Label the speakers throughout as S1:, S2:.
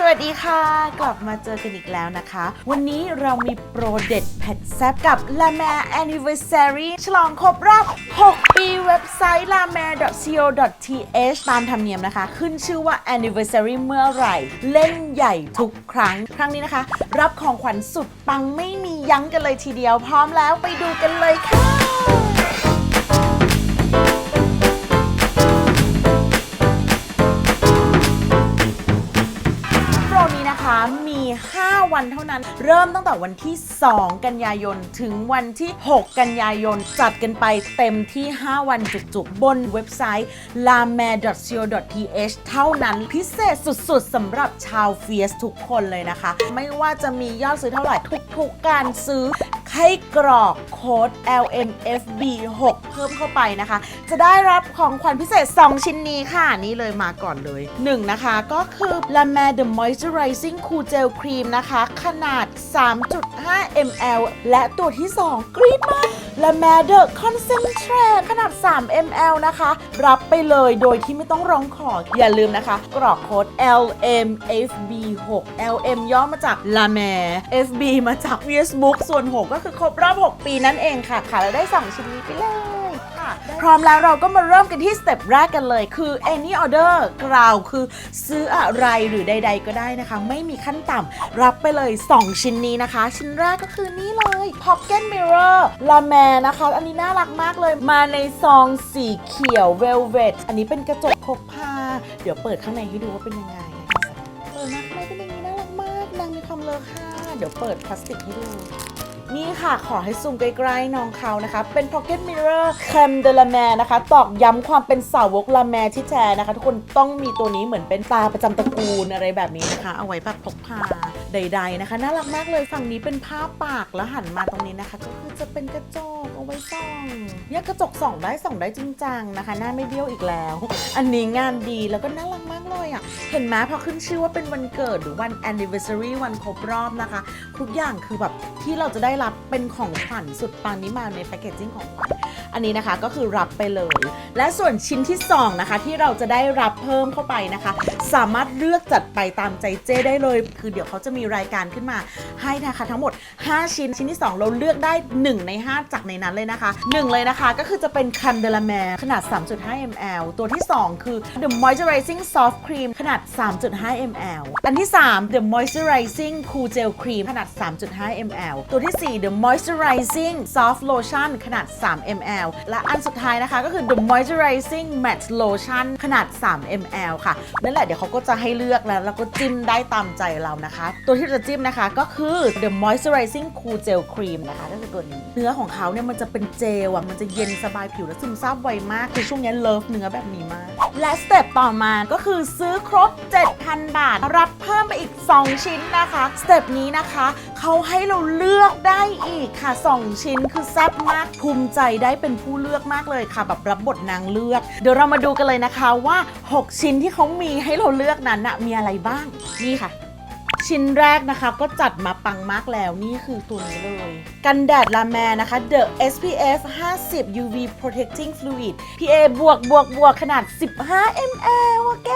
S1: สวัสดีค่ะ กลับมาเจอกันอีกแล้วนะคะ วันนี้เรามีโปรเด็ดแผ่นแซบกับ La Mer Anniversary ฉลองครบรอบ 6 ปีเว็บไซต์ la mer co th ตามธรรมเนียมนะคะ ขึ้นชื่อว่า Anniversary เมื่อไหร่ เล่นใหญ่ทุกครั้ง ครั้งนี้นะคะ รับของขวัญสุดปังไม่มียั้งกันเลยทีเดียวพร้อมแล้วไปดูกันเลยค่ะ วันเท่านั้น เริ่มตั้งแต่วันที่ 2 กันยายน ถึงวันที่ 6 กันยายน จัดกันไปเต็มที่ 5 วันจุกๆ บนเว็บไซต์ lamer.co.th เท่านั้นพิเศษสุดๆสำหรับชาวเฟียสทุกคนเลยนะคะ ไม่ว่าจะมียอดซื้อเท่าไหร่ทุกๆการซื้อ ให้กรอกโค้ด LMFB6 เพิ่มเข้าไปนะคะ จะได้รับของขวัญพิเศษ 2 ชิ้นนี้ค่ะ นี่เลยมาก่อนเลย 1 นะคะ ก็คือ La Mer The Moisturizing Cool Gel Cream นะคะ ขนาด 3.5 ml และตัวที่ 2 กรี๊ดมาก La Mer The Concentrate ขนาด 3 ml นะคะ รับไปเลยโดยที่ไม่ต้องร้องขอ อย่าลืมนะคะ กรอกโค้ด LMFB6 LM ย่อมาจาก La Mer FB มาจาก Facebook ส่วน 6 ก็คือครบรอบ 6 ปีนั่นเองค่ะค่ะแล้วได้ 2 ชิ้นนี้ไปเลยค่ะ พร้อมแล้วเราก็มาเริ่มกันที่สเต็ปแรกกันเลย คือ any order กล่าวคือซื้ออะไรหรือใด ๆ ก็ได้นะคะ ไม่มีขั้นต่ำรับไปเลย 2 ชิ้นนี้นะคะ ชิ้นแรกก็คือนี่เลย pocket mirror La Mer นะคะ อันนี้น่ารักมากเลย มาในซองสีเขียว velvet อันนี้เป็นกระจกพกพา เดี๋ยวเปิดข้างในให้ดูว่าเป็นยังไงเปิดมาข้างในเป็นอย่างนี้น่ารักมากนางมีความเลอค่าเดี๋ยวเปิดพลาสติกให้ดู นี่ค่ะขอให้ซูมใกล้ๆน้องเขานะคะ เป็น Pocket Mirror Creme de la Mer นะคะ ตอกย้ำความเป็นสาวกละแมที่แท้นะคะ ทุกคนต้องมีตัวนี้เหมือนเป็นตาประจำตระกูลอะไรแบบนี้นะคะ เอาไว้แบบพกพาใด ๆนะคะ น่ารักมากเลยฝั่งนี้เป็นผ้าปากแล้วหันมาตรงนี้นะคะ ก็คือจะเป็นกระจกเอาไว้ส่องเนี่ยกระจกส่องได้ส่องได้จริงจังนะคะ หน้าไม่เบี้ยวอีกแล้ว อันนี้งานดีแล้วก็น่ารักมากเลยอะเห็นไหมพอขึ้นชื่อว่าเป็นวันเกิดหรือวัน anniversary วันครบรอบนะคะ ทุกอย่างคือแบบที่เราจะได้รับเป็นของขวัญสุดปังนี้มาในแพคเกจจิ้งของขวัญ อันนี้นะคะก็คือรับไปเลย และส่วนชิ้นที่ 2 นะคะ ที่เราจะได้รับเพิ่มเข้าไปนะคะ สามารถเลือกจัดไปตามใจเจ้ได้เลย คือเดี๋ยวเขาจะมีรายการขึ้นมาให้นะคะ ทั้งหมด 5 ชิ้นชิ้นที่ 2 เราเลือกได้ 1 ใน 5 จากในนั้นเลยนะคะ 1 เลยนะคะก็คือจะเป็นคันเดล a แมขนาด 3.5 ml ตัวที่ 2 คือ The Moisturizing Soft Cream ขนาด 3.5 ml อันที่ 3 The Moisturizing Cool Gel Cream ขนาด 3.5 ml ตัวที่ 4 The Moisturizing Soft Lotion ขนาด 3 ml และอันสุดท้ายนะคะก็คือ The Moisturizing Matte Lotion ขนาด 3 ml ค่ะ นั่นแหละเดี๋ยวเขาก็จะให้เลือกแล้วแล้วก็จิ้มได้ตามใจเรานะคะ ตัวที่จะจิ้มนะคะก็คือ The Moisturizing Cool Gel Cream นะคะก็คือตัวนี้ เนื้อของเขาเนี่ยมันจะเป็นเจลอะมันจะเย็นสบายผิวและซึมซาบไวมากคือช่วงนี้เลิฟเนื้อแบบนี้มาก และสเต็ปต่อมาก็คือซื้อครบ 7,000 บาท รับเพิ่มไปอีก 2 ชิ้นนะคะสเต็ปนี้นะคะเขาให้เราเลือกได้อีกค่ะ 2 ชิ้นคือแซ่บมากภูมิใจได้เป็นผู้เลือกมากเลยค่ะ แบบรับบทนางเลือก เดี๋ยวเรามาดูกันเลยนะคะว่า 6 ชิ้นที่เขามีให้เราเลือกนั้นนะมีอะไรบ้างนี่ค่ะชิ้นแรกนะคะก็จัดมาปังมากแล้วนี่คือตัวนี้เลย กันแดดลาแมนะคะ The SPF 50 UV Protecting Fluid PA บวกบวกบวกขนาด 15 ml อะแก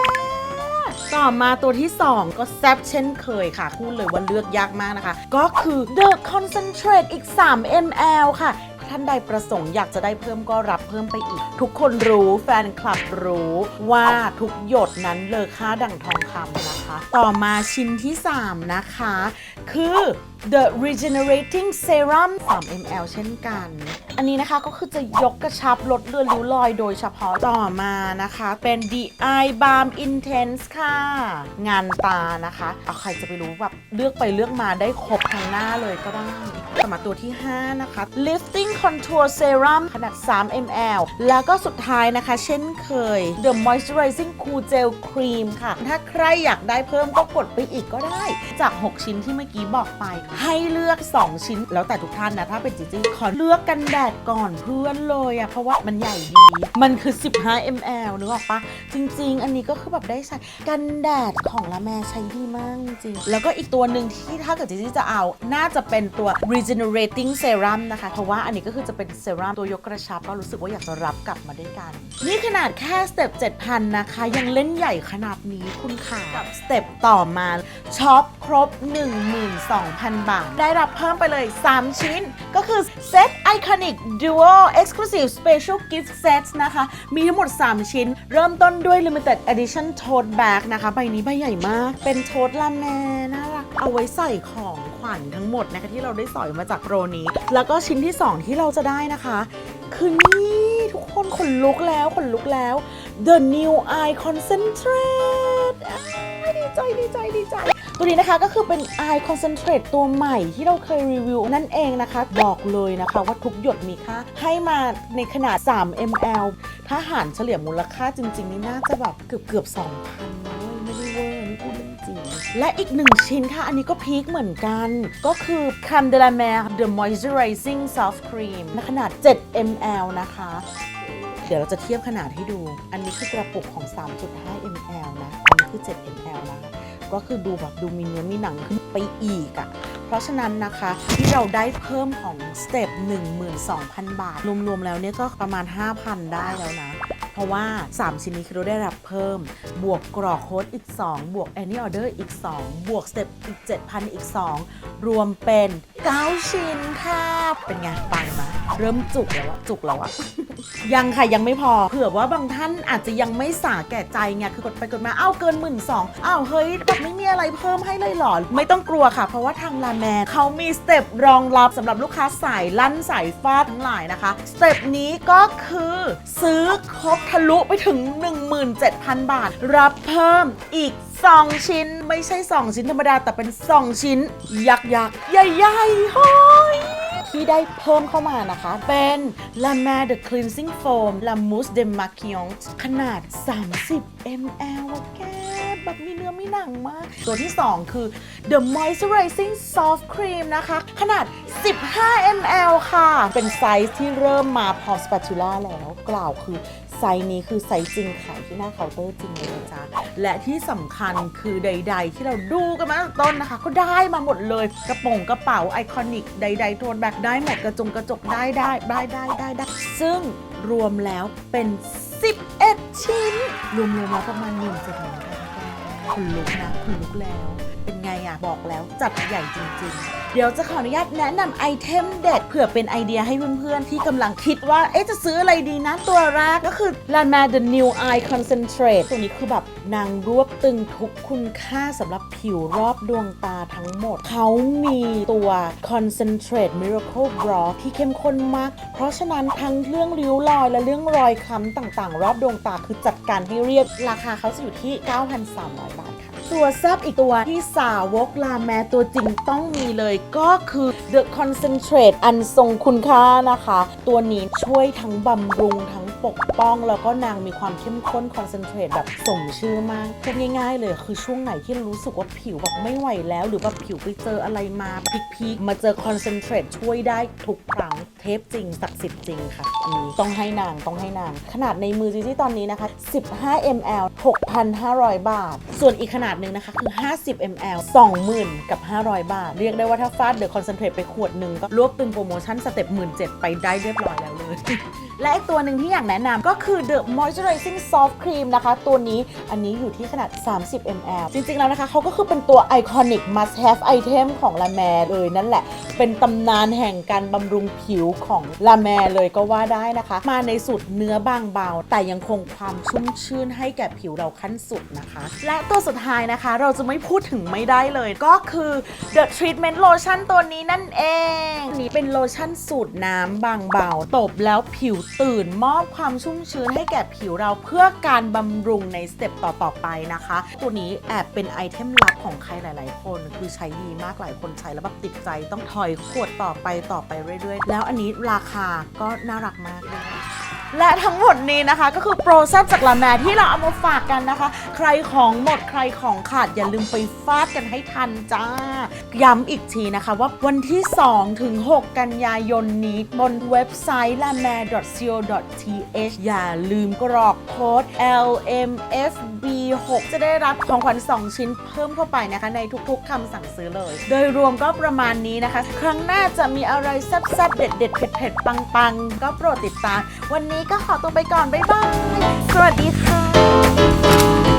S1: ต่อมาตัวที่ 2 ก็แซบเช่นเคยค่ะพูดเลยว่าเลือกยากมากนะคะ ก็คือ The Concentrate อีก 3 ml ค่ะ ท่านใดประสงค์อยากจะได้เพิ่มก็รับเพิ่มไปอีก ทุกคนรู้แฟนคลับรู้ว่าทุกหยดนั้นเลอค่าดั่งทองคำนะคะ ต่อมาชิ้นที่ 3 นะคะ คือ The Regenerating Serum 3 ml เช่นกัน นนี้นะคะก็คือจะยกกระชับลดเลือนริ้วรอยโดยเฉพาะต่อมานะคะ เป็น The Eye Balm Intense ค่ะ งานตานะคะเอาใครจะไปรู้แบบเลือกไปเลือกมาได้ครบทั้งหน้าเลยก็ได้ต่อมาตัวที่ 5 นะคะ Lifting Contour Serum ขนาด 3 ml แล้วก็สุดท้ายนะคะ เช่นเคย The Moisturizing Cool Gel Cream ค่ะ ถ้าใครอยากได้เพิ่มก็กดไปอีกก็ได้ จาก 6 ชิ้นที่เมื่อกี้บอกไป ให้เลือก 2 ชิ้น แล้วแต่ทุกท่านนะ ถ้าเป็นจีจี้ขอเลือกกันแดดดก่อนเพื่อนเลยอะเพราะว่ามันใหญ่ดี มันคือ 15 ml นึกออกปะจริง ๆ อันนี้ก็คือแบบได้ใช้กันแดดของละแมใช้ดีมากจริง แล้วก็อีกตัวหนึ่งที่ถ้าเกิดจิจี้จะเอา น่าจะเป็นตัว regenerating serum นะคะ เพราะว่าอันนี้ก็คือจะเป็นเซรั่มตัวยกกระชับ ก็รู้สึกว่าอยากจะรับกลับมาด้วยกัน นี่ขนาดแค่สเต็ป7,000 นะคะ ยังเล่นใหญ่ขนาดนี้คุณขากับสเต็ปต่อมาช็อปครบ 12,000 บาท ได้รับเพิ่มไปเลย 3 ชิ้น ก็คือเซต Iconic Duo Exclusive Special Gift Set นะคะ มีทั้งหมด 3 ชิ้น เริ่มต้นด้วย Limited Edition Tote Bag นะคะ ใบนี้ใบใหญ่มาก เป็นโทสลาแมน่ารัก เอาไว้ใส่ของขวัญทั้งหมดนะคะ ที่เราได้สอยมาจากโปรนี้ แล้วก็ชิ้นที่ 2 ที่เราจะได้นะคะ คือนี่ทุกคนขนลุกแล้วขนลุกแล้ว The New Eye Concentrate ดีใจดีใจดีใจ ตัวนี้นะคะก็คือเป็น Eye Concentrate ตัวใหม่ที่เราเคยรีวิวนั่นเองนะคะ บอกเลยนะคะว่าทุกหยดมีค่าให้มาในขนาด 3 ml ถ้าหารเฉลี่ยมูลค่าจริง ๆ นี่น่าจะแบบเกือบเกือบ2,000นะเว้ยไม่ได้เวอร์นี่พูดจริงและอีกหนึ่งชิ้นค่ะ อันนี้ก็พีคเหมือนกัน ก็คือ Creme de la Mer The Moisturizing Soft Cream ในขนาด 7 ml นะคะ เดี๋ยวเราจะเทียบขนาดให้ดู อันนี้คือกระปุกของ 3.5 ml นะ อันนี้คือ 7 ml นะคะ ก็คือดูแบบดูมีเนื้อมีหนังขึ้นไปอีกอะ่ะ เพราะฉะนั้นนะคะที่เราได้เพิ่มของสเต็ป12,000 บาท รวมๆแล้วเนี่ยก็ประมาณ 5,000 ได้แล้วนะ เพราะว่า 3 ชิ้นนี้คือเราได้รับเพิ่ม บวกกรอกโค้ดอีก 2 บวกแอนนี่ออเดอร์อีก 2 บวกสเต็ปอีก 7,000 อีก 2 รวมเป็น 9ชิ้นค่ะ เป็นไงปังไหมเริ่มจุกแล้วอะจุกแล้วอะยังค่ะยังไม่พอเผื่อว่าบางท่านอาจจะยังไม่สาแก่ใจไงคือกดไปกดมาอ้าวเกินหมื่นสองอ้าวเฮ้ยแบบไม่มีอะไรเพิ่มให้เลยหรอ ไม่ต้องกลัวค่ะ เพราะว่าทางลาแมเขามีสเต็ปรองรับสำหรับลูกค้าสายลั่นสายฟาดทั้งหลายนะคะสเต็ปนี้ก็คือซื้อครบทะลุไปถึง 17,000 บาท รับเพิ่มอีก 2 ชิ้นไม่ใช่ 2 ชิ้นธรรมดาแต่เป็น 2 ชิ้น ยักษ์ยักษ์ใหญ่ๆเฮ้ยที่ได้เพิ่มเข้ามานะคะ เป็น La Mer The Cleansing Foam La Mousse de Maquillage ขนาด 30 ml แกแบบมีเนื้อมีหนังมาก ตัวที่ 2 คือ The Moisturizing Soft Cream นะคะ ขนาด 15 ml ค่ะ เป็นไซส์ที่เริ่มมาพร้อมสปาตูล่าแล้ว กล่าวคือ ไซส์นี้คือไซส์จริงขายที่หน้าเคาน์เตอร์จริงเลยนะจ๊ะและที่สำคัญคือใด ๆ ที่เราดูกันมาตั้งต้นนะคะ ก็ได้มาหมดเลยกระโปรงกระเป๋าไอคอนิกใดๆโทนแบกได้หมดกระจงกระจกได้ได้ได้ได้ได้ได้ซึ่งรวมแล้วเป็น 11 ชิ้น รวมๆแล้วประมาณ1นึ่งเจ็ดหนึ่งคุณลุกนะคุณลุกแล้ว เป็นไงอะบอกแล้วจัดใหญ่จริง ๆ เดี๋ยวจะขออนุญาตแนะนำไอเทมเด็ดเผื่อเป็นไอเดียให้เพื่อนๆ ที่กำลังคิดว่า เอ๊ะจะซื้ออะไรดีนะ ตัวแรกก็คือ l a n m a The New Eye Concentrate ตัวนี้คือแบบนางรวบตึงทุกคุณค่าสำหรับผิวรอบดวงตาทั้งหมด เขามีตัว Concentrate Miracle Brow ที่เข้มข้นมาก เพราะฉะนั้นทั้งเรื่องริ้วรอยและเรื่องรอยคล้ำต่างๆ รอบดวงตาคือจัดการให้เรียบราคาเขาจะอยู่ที่ 9,300 บาท ตัวแซบอีกตัวที่สาวกลาแมตัวจริงต้องมีเลยก็คือ The Concentrate อันทรงคุณค่านะคะ ตัวนี้ช่วยทั้งบำรุงทั้ง ปกป้องแล้วก็นางมีความเข้มข้น Concentrate แบบสมชื่อมากพูดง่ายๆ เลยคือช่วงไหนที่เรารู้สึกว่าผิวแบบไม่ไหวแล้ว หรือแบบผิวไปเจออะไรมาพีคๆมาเจอ Concentrate ช่วยได้ทุกครั้งเทปจริงศักดิ์สิทธิ์จริงค่ะอันนี้ต้องให้นางต้องให้นาง ขนาดในมือจีจี้ตอนนี้นะคะ 15 ml 6,500 บาท ส่วนอีกขนาดหนึ่งนะคะคือ 50 ml 20,000 กับ 500 บาท เรียกได้ว่าถ้าฟาดเดอะคอนเซนเทรตไปขวดหนึ่งก็รวบตึงโปรโมชั่นสเต็ป17,000ไปได้เรียบร้อยแล้วเลย และอีกตัวหนึ่งที่อยากแนะนำก็คือ The Moisturizing Soft Cream นะคะ ตัวนี้อันนี้อยู่ที่ขนาด 30 ml จริง ๆ แล้วนะคะเขาก็คือเป็นตัว Iconic Must Have Item ของ La Mer เลยนั่นแหละ เป็นตำนานแห่งการบำรุงผิวของ La Mer เลยก็ว่าได้นะคะ มาในสูตรเนื้อบางเบา แต่ยังคงความชุ่มชื่นให้แก่ผิวเราขั้นสุดนะคะ และตัวสุดท้ายนะคะ เราจะไม่พูดถึงไม่ได้เลย ก็คือ The Treatment Lotion ตัวนี้นั่นเอง นี่เป็นโลชั่นสูตรน้ำบางเบาตบแล้วผิวตื่นมอบความชุ่มชื้นให้แก่ผิวเราเพื่อการบำรุงในสเต็ปต่อๆไปนะคะ ตัวนี้แอบเป็นไอเทมลับของใครหลาย ๆ คน คือใช้ดีมากหลายคนใช้แล้วแบบติดใจต้องถอยขวดต่อไปต่อไปเรื่อย ๆ แล้วอันนี้ราคาก็น่ารักมากด้วย และทั้งหมดนี้นะคะก็คือโปรแซบจากลาแมที่เราเอามาฝากกันนะคะ ใครของหมดใครของขาดอย่าลืมไปฟาดกันให้ทันจ้า ย้ำอีกทีนะคะว่าวันที่ 2 ถึง 6 กันยายนนี้บนเว็บไซต์ l a m a co th อย่าลืมกรอกโค้ด LMFB6 จะได้รับของขวัญ 2 ชิ้นเพิ่มเข้าไปนะคะ ในทุกๆคำสั่งซื้อเลย โดยรวมก็ประมาณนี้นะคะ ครั้งหน้าจะมีอะไรแซ่บๆเด็ดๆเผ็ดๆปังๆ ก็โปรดติดตาม วันนี้นี้ก็ขอตัวไปก่อน บ๊ายบาย สวัสดีค่ะ